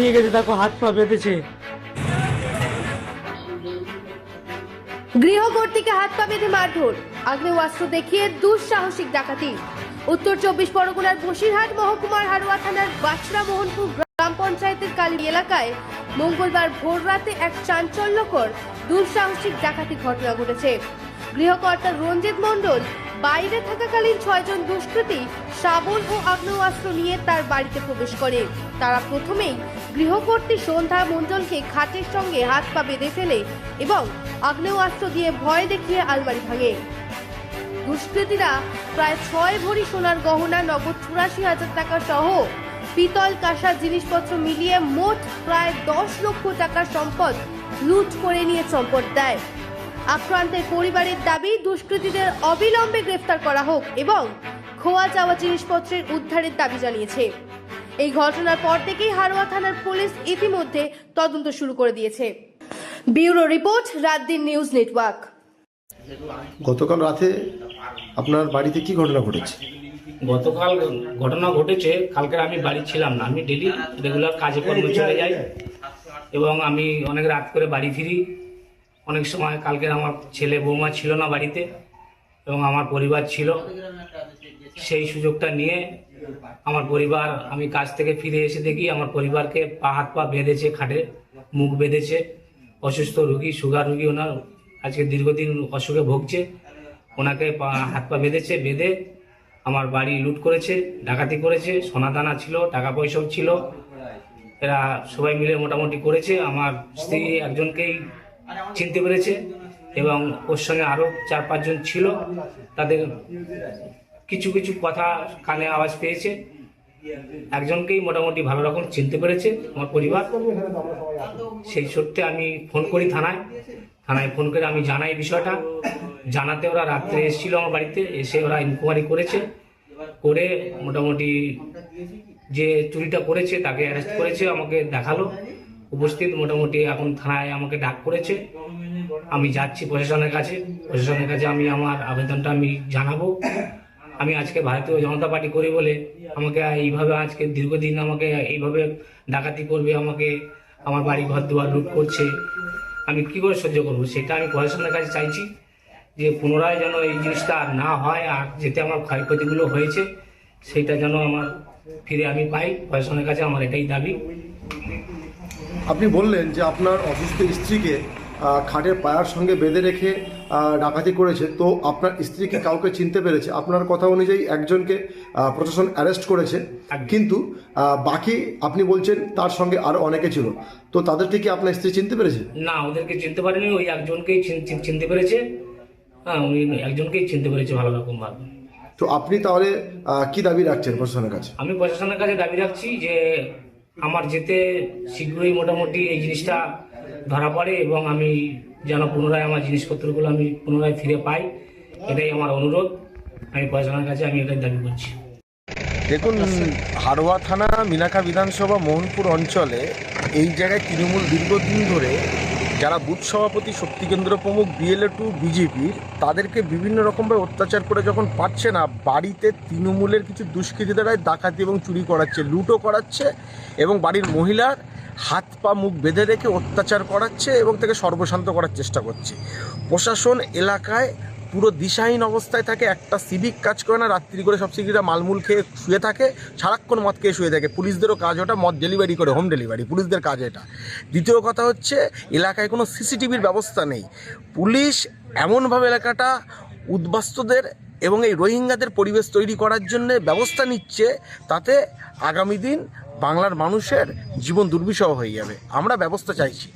নিয়ে গেছে দেখো হাত পা বেঁধেছে। গৃহকর্তীকে হাত পা বেঁধে মারধর। আগ্নেয়াস্ত্র দেখিয়ে দুঃসাহসিক ডাকাতি। উত্তর চব্বিশ পরগনার বসিরহাট মহকুমার হারোয়া থানার বাছড়া মোহনপুর গ্রাম পঞ্চায়েতের কালী এলাকায় মঙ্গলবার ভোর রাতে এক চাঞ্চল্যকর, দুঃসাহসিক ডাকাতি ঘটনা ঘটেছে। গৃহকর্তা রঞ্জিত মণ্ডল বাইরে থাকাকালীন ছয়জন দুষ্কৃতী শাবল ও আগ্নেয়াস্ত্র নিয়ে তার বাড়িতে প্রবেশ করে। তারা প্রথমেই গৃহকর্ত্রী সন্ধ্যা মণ্ডলকে খাটের সঙ্গে হাত পা বেঁধে ফেলে এবং আগ্নেয়াস্ত্র দিয়ে ভয় দেখিয়ে আলমারি ভাঙে। দুষ্কৃতীরা প্রায় ছয় ভরি সোনার গহনা, নগদ চুরাশি হাজার টাকা সহ পিতল কাঁসা জিনিসপত্র মিলিয়ে মোট প্রায় দশ লক্ষ টাকার সম্পদ লুট করে নিয়ে সম্পদ দেয়। আক্রান্তের পরিবারের দাবি দুষ্কৃতীদের অবিলম্বে গ্রেফতার করা হোক এবং খোয়া যাওয়া জিনিসপত্রের উদ্ধারের দাবি জানিয়েছে। এই ঘটনার পর থেকেই হারোয়া থানার পুলিশ ইতিমধ্যে তদন্ত শুরু করে দিয়েছে। ব্যুরো রিপোর্ট রাত দিন নিউজ নেটওয়ার্ক। গতকাল রাতে আপনার বাড়িতে কি ঘটনা ঘটেছে? গতকাল ঘটনা ঘটেছে কালকে আমি বাড়ি ছিলাম না। আমি ডেলি রেগুলার কাজে কর্মে চলে যাই এবং আমি অনেক রাত করে বাড়ি ফিরি। অনেক সময় কালকে আমার ছেলে বৌমা ছিল না বাড়িতে এবং আমার পরিবার ছিল, সেই সুযোগটা নিয়ে আমার পরিবার, আমি কাজ থেকে ফিরে এসে দেখি আমার পরিবারকে পা হাত পা বেঁধেছে খাটে, মুখ বেঁধেছে, অসুস্থ রুগী, সুগার রুগী ওনার আজকে দীর্ঘদিন অসুখে ভুগছে, ওনাকে পা হাত পা বেঁধেছে, বেঁধে আমার বাড়ি লুট করেছে, ডাকাতি করেছে সোনা দানা ছিল টাকা পয়সাও ছিল, এরা সবাই মিলে মোটামুটি করেছে, আমার স্ত্রী একজনকেই চিনতে পেরেছে এবং ওর সঙ্গে আরও চার পাঁচজন ছিল। তাদের কিছু কিছু কথা কানে আওয়াজ পেয়েছে। একজনকেই মোটামুটি ভালো রকম চিনতে পেরেছে আমার পরিবার। সেই সূত্রে আমি ফোন করি থানায়। থানায় ফোন করে আমি জানাই বিষয়টা। জানাতে ওরা রাত্রে এসেছিল আমার বাড়িতে, এসে ওরা ইনকোয়ারি করেছে। করে মোটামুটি যে চুরিটা করেছে, তাকে অ্যারেস্ট করেছে, আমাকে দেখাল। উপস্থিত মোটামুটি এখন থানায় আমাকে ডাক করেছে। আমি যাচ্ছি প্রশাসনের কাছে। প্রশাসনের কাছে আমি আমার আবেদনটা আমি জানাব। আমি আজকে ভারতীয় জনতা পার্টি করি বলে আমাকে এইভাবে আজকে দীর্ঘদিন আমাকে এইভাবে ডাকাতি করবে, আমাকে আমার বাড়ি ঘর দুয়ার লুট করছে। আমি কি করে সহ্য করব সেটা আমি প্রশাসনের কাছে চাইছি যে পুনরায় যেন এই জিনিসটা আর না হয় আর যেতে আমার ক্ষয়ক্ষতিগুলো হয়েছে, সেটা যেন আমার ফিরে আমি পাই। প্রশাসনের কাছে আমার এটাই দাবি। আপনি বললেন যে আপনার অসুস্থ স্ত্রীকে খাটের পায়ার সঙ্গে বেঁধে রেখে ডাকাতি করেছে। তো আপনার স্ত্রীকে কাউকে চিনতে পেরেছে? আপনার কথা অনুযায়ী একজনকে প্রশাসন অ্যারেস্ট করেছে। কিন্তু বাকি আপনি বলছেন তার সঙ্গে আরও অনেকে ছিল। তো তাদেরকে কি আপনার স্ত্রী চিনতে পেরেছে? না ওদেরকে চিনতে পারেনি। ওই একজনকেই চিন- চিন- চিনতে পেরেছে। হ্যাঁ উনি একজনকেই চিনতে পেরেছে ভালো রকম ভাবে। তো আপনি তাহলে কি দাবি রাখছেন প্রশাসনের কাছে? আমি প্রশাসনের কাছে দাবি রাখছি যে আমার যেতে শীঘ্রই মোটামুটি এই জিনিসটা ধরা পড়ে এবং আমি যেন পুনরায় আমার জিনিসপত্রগুলো আমি পুনরায় ফিরে পাই, এটাই আমার অনুরোধ। আমি প্রশাসনের কাছে আমি এটাই দাবি করছি। দেখুন হারোয়া থানা, মিনাকা বিধানসভা, মোহনপুর অঞ্চলে এই জায়গায় তৃণমূল দীর্ঘদিন ধরে যারা বুথ সভাপতি শক্তিকেন্দ্র প্রমুখ বিএলএ টু বিজেপির তাদেরকে বিভিন্ন রকমভাবে অত্যাচার করে যখন পাচ্ছে না, বাড়িতে তৃণমূলের কিছু দুষ্কৃতীরাই ডাকাতি এবং চুরি করাচ্ছে, লুটও করাচ্ছে এবং বাড়ির মহিলার হাত পা মুখ বেঁধে রেখে অত্যাচার করাচ্ছে এবং তাকে সর্বশান্ত করার চেষ্টা করছে। প্রশাসন এলাকায় পুরো দিশাহীন অবস্থায় থাকে, একটা সিভিক কাজ করে না, রাত্রি করে সব সিভিকরা মালমূল খেয়ে শুয়ে থাকে, সারাক্ষণ মদ খেয়ে শুয়ে থাকে। পুলিশদেরও কাজ ওটা, মদ ডেলিভারি করে হোম ডেলিভারি পুলিশদের কাজ এটা। দ্বিতীয় কথা হচ্ছে, এলাকায় কোনো সিসিটিভির ব্যবস্থা নেই। পুলিশ এমনভাবে এলাকাটা উদ্বাস্তুদের এবং এই রোহিঙ্গাদের পরিবেশ তৈরি করার জন্য ব্যবস্থা নিচ্ছে, তাতে আগামী দিন বাংলার মানুষের জীবন দুর্বিষহ হয়ে যাবে। আমরা ব্যবস্থা চাইছি।